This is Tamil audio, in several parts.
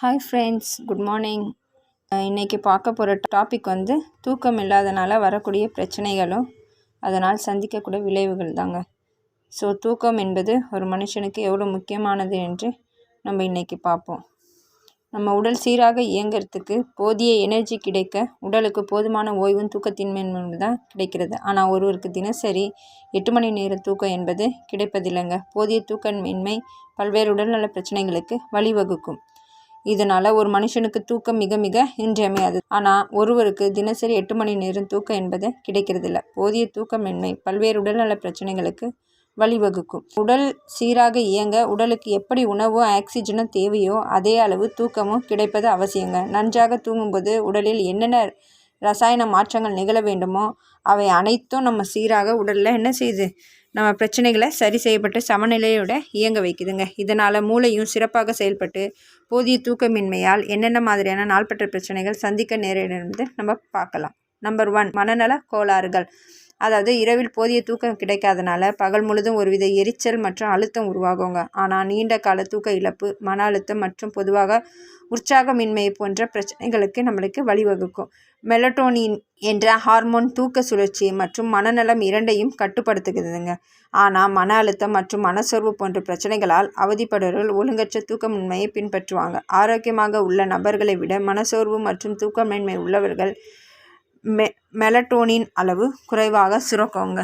ஹாய் ஃப்ரெண்ட்ஸ் குட் மார்னிங் இன்றைக்கி பார்க்க போகிற டாபிக் வந்து தூக்கம் இல்லாதனால வரக்கூடிய பிரச்சனைகளும் அதனால் சந்திக்கக்கூடிய விளைவுகள் தாங்க. ஸோ தூக்கம் என்பது ஒரு மனுஷனுக்கு எவ்வளோ முக்கியமானது என்று நம்ம இன்றைக்கி பார்ப்போம். நம்ம உடல் சீராக இயங்கிறதுக்கு போதிய எனர்ஜி கிடைக்க உடலுக்கு போதுமான ஓய்வும் தூக்கத்தின்மை தான் கிடைக்கிறது. ஆனால் ஒருவருக்கு தினசரி எட்டு மணி நேர தூக்கம் என்பது கிடைப்பதில்லைங்க. போதிய தூக்கமின்மை பல்வேறு உடல்நல பிரச்சனைகளுக்கு வழிவகுக்கும். இதனால் ஒரு மனுஷனுக்கு தூக்கம் மிக மிக இன்றியமையாது. ஆனால் ஒருவருக்கு தினசரி எட்டு மணி நேரம் தூக்கம் என்பது கிடைக்கிறதில்ல. போதிய தூக்கமின்மை பல்வேறு உடல்நல பிரச்சனைகளுக்கு வழிவகுக்கும். உடல் சீராக இயங்க உடலுக்கு எப்படி உணவோ ஆக்சிஜனும் தேவையோ அதே அளவு தூக்கமும் கிடைப்பது அவசியங்க. நன்றாக தூங்கும்போது உடலில் என்னென்ன ரசாயன மாற்றங்கள் நிகழ வேண்டுமோ? அவை அனைத்தும் நம்ம சீராக உடலில் என்ன செய்யுது நம்ம பிரச்சனைகளை சரி செய்யப்பட்டு சமநிலையோட இயங்க வைக்குதுங்க. இதனால் மூளையும் சிறப்பாக செயல்பட்டு போதிய தூக்கமின்மையால் என்னென்ன மாதிரியான நாள்பட்ட பிரச்சனைகள் சந்திக்க நேரிடுறது நம்ம பார்க்கலாம். நம்பர் ஒன் மனநல கோளாறுகள். அதாவது இரவில் போதிய தூக்கம் கிடைக்காதனால பகல் முழுதும் ஒருவித எரிச்சல் மற்றும் அழுத்தம் உருவாகுங்க. ஆனால் நீண்ட கால தூக்க இழப்பு மன அழுத்தம் மற்றும் பொதுவாக உற்சாகமின்மை போன்ற பிரச்சனைகளுக்கு நம்மளுக்கு வழிவகுக்கும். மெலட்டோனின் என்ற ஹார்மோன் தூக்க சுழற்சி மற்றும் மனநலம் இரண்டையும் கட்டுப்படுத்துகிறதுங்க. ஆனால் மன அழுத்தம் மற்றும் மனசோர்வு போன்ற பிரச்சனைகளால் அவதிப்படுவர்கள் ஒழுங்கற்ற தூக்கமின்மையை பின்பற்றுவாங்க. ஆரோக்கியமாக உள்ள நபர்களை விட மனசோர்வு மற்றும் தூக்கமின்மை உள்ளவர்கள் மெ மெலட்டோனின் அளவு குறைவாக சுரக்குங்க.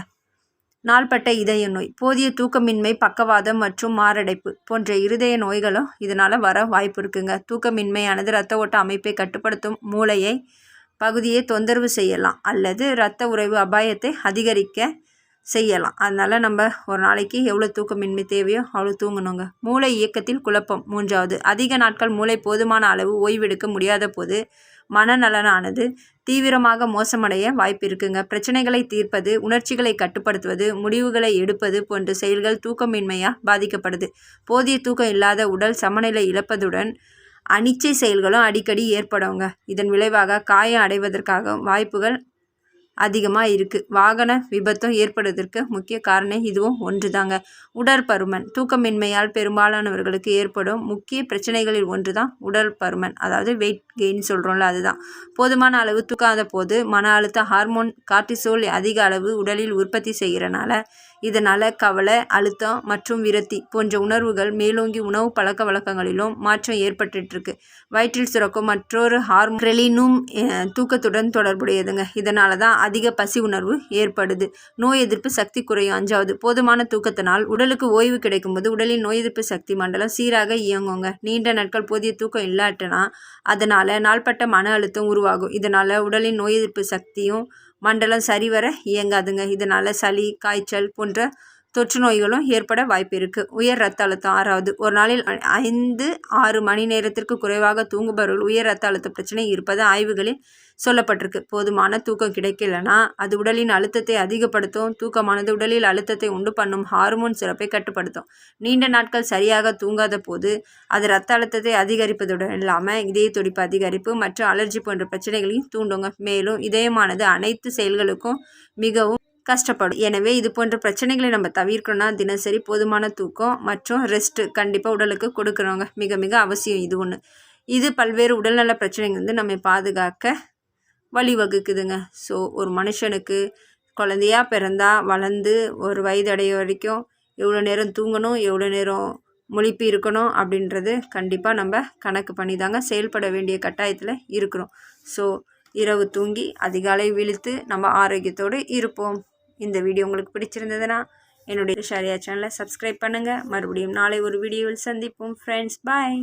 நாள்பட்ட இதய நோய் போதிய தூக்கமின்மை பக்கவாதம் மற்றும் மாரடைப்பு போன்ற இருதய நோய்களும் இதனால் வர வாய்ப்பு இருக்குங்க. தூக்கமின்மையானது இரத்த ஓட்ட அமைப்பை கட்டுப்படுத்தும் மூளையை பகுதியை தொந்தரவு செய்யலாம் அல்லது இரத்த உறைவு அபாயத்தை அதிகரிக்க செய்யலாம். அதனால் நம்ம ஒரு நாளைக்கு எவ்வளோ தூக்கமின்மை தேவையோ அவ்வளோ தூங்கணுங்க. மூளை இயக்கத்தில் குழப்பம் மூன்றாவது. அதிக நாட்கள் மூளை போதுமான அளவு ஓய்வெடுக்க முடியாத போது மனநலனானது தீவிரமாக மோசமடைய வாய்ப்பு இருக்குங்க. பிரச்சனைகளை தீர்ப்பது உணர்ச்சிகளை கட்டுப்படுத்துவது முடிவுகளை எடுப்பது போன்ற செயல்கள் தூக்கமின்மையாக பாதிக்கப்படுது. போதிய தூக்கம் இல்லாத உடல் சமநிலை இழப்பதுடன் அனிச்சை செயல்களும் அடிக்கடி ஏற்படுங்க. இதன் விளைவாக காயம் அடைவதற்காக வாய்ப்புகள் அதிகமாக இருக்குது வாகன விபத்தும் ஏற்படுவதற்கு முக்கிய காரணம் இதுவும் ஒன்று தாங்க உடற்பருமன். தூக்கமின்மையால் பெரும்பாலானவர்களுக்கு ஏற்படும் முக்கிய பிரச்சனைகளில் ஒன்று தான் உடல் பருமன் அதாவது வெயிட் கெயின் சொல்கிறோம்ல அதுதான். போதுமான அளவு தூக்காத போது மன அழுத்த ஹார்மோன் கார்டிசோல் அதிக அளவு உடலில் உற்பத்தி செய்கிறனால இதனால் கவலை அழுத்தம் மற்றும் விரத்தி போன்ற உணர்வுகள் மேலோங்கி உணவு பழக்க வழக்கங்களிலும் மாற்றம் ஏற்பட்டுருக்கு வயிற்றில் சுரக்கும் மற்றொரு ஹார்மோன் தூக்கத்துடன் தொடர்புடையதுங்க. இதனால தான் அதிக பசி உணர்வு ஏற்படுது. நோய் எதிர்ப்பு சக்தி குறையும். அஞ்சாவது போதுமான தூக்கத்தினால் உடலுக்கு ஓய்வு கிடைக்கும்போது உடலின் நோய் எதிர்ப்பு சக்தி மண்டலம் சீராக இயங்குங்க. நீண்ட நாட்கள் போதிய தூக்கம் இல்லாட்டினா அதனால் நாள்பட்ட மன அழுத்தம் உருவாகும். இதனால் உடலின் நோய் எதிர்ப்பு சக்தியும் மண்டலம் சரிவர இயங்காதுங்க. இதனால் சளி காய்ச்சல் போன்ற தொற்று நோய்களும் ஏற்பட வாய்ப்பு இருக்குது உயர் ரத்த அழுத்தம் ஆறாவது. ஒரு நாளில் ஐந்து ஆறு மணி நேரத்திற்கு குறைவாக தூங்குபவர்கள் உயர் ரத்த அழுத்த பிரச்சனை இருப்பது ஆய்வுகளில் சொல்லப்பட்டிருக்கு. போதுமான தூக்கம் கிடைக்கலனா அது உடலின் அழுத்தத்தை அதிகப்படுத்தும் தூக்கமானது உடலில் அழுத்தத்தை உண்டு பண்ணும் ஹார்மோன் சிறப்பை கட்டுப்படுத்தும். நீண்ட நாட்கள் சரியாக தூங்காத போது அது ரத்த அழுத்தத்தை அதிகரிப்பதுடன் இல்லாமல் இதய துடிப்பு அதிகரிப்பு மற்றும் அலர்ஜி போன்ற பிரச்சனைகளையும் தூண்டுங்க. மேலும் இதயமானது அனைத்து செயல்களுக்கும் மிகவும் கஷ்டப்படும். எனவே இது போன்ற பிரச்சனைகளை நம்ம தவிர்க்கணும்னா தினசரி போதுமான தூக்கம் மற்றும் ரெஸ்ட்டு கண்டிப்பாக உடலுக்கு கொடுக்குறவங்க மிக மிக அவசியம் இது ஒன்று இது பல்வேறு உடல்நல பிரச்சனைகள் வந்து நம்ம பாதுகாக்க வழிவகுக்குதுங்க. ஸோ ஒரு மனுஷனுக்கு குழந்தையா பிறந்தா வளர்ந்து ஒரு வயது அடைய வரைக்கும் எவ்வளோ நேரம் தூங்கணும் எவ்வளோ நேரம் முழிப்பு இருக்கணும் அப்படின்றது கண்டிப்பாக நம்ம கணக்கு பண்ணி தாங்க செயல்பட வேண்டிய கட்டாயத்தில் இருக்கிறோம். ஸோ இரவு தூங்கி அதிகாலை விழித்து நம்ம ஆரோக்கியத்தோடு இருப்போம். இந்த வீடியோ உங்களுக்கு பிடிச்சிருந்ததுன்னா என்னுடைய ஷாரியா சேனலை சப்ஸ்கிரைப் பண்ணுங்கள் மறுபடியும் நாளை ஒரு வீடியோவில் சந்திப்போம் ஃப்ரெண்ட்ஸ் பாய்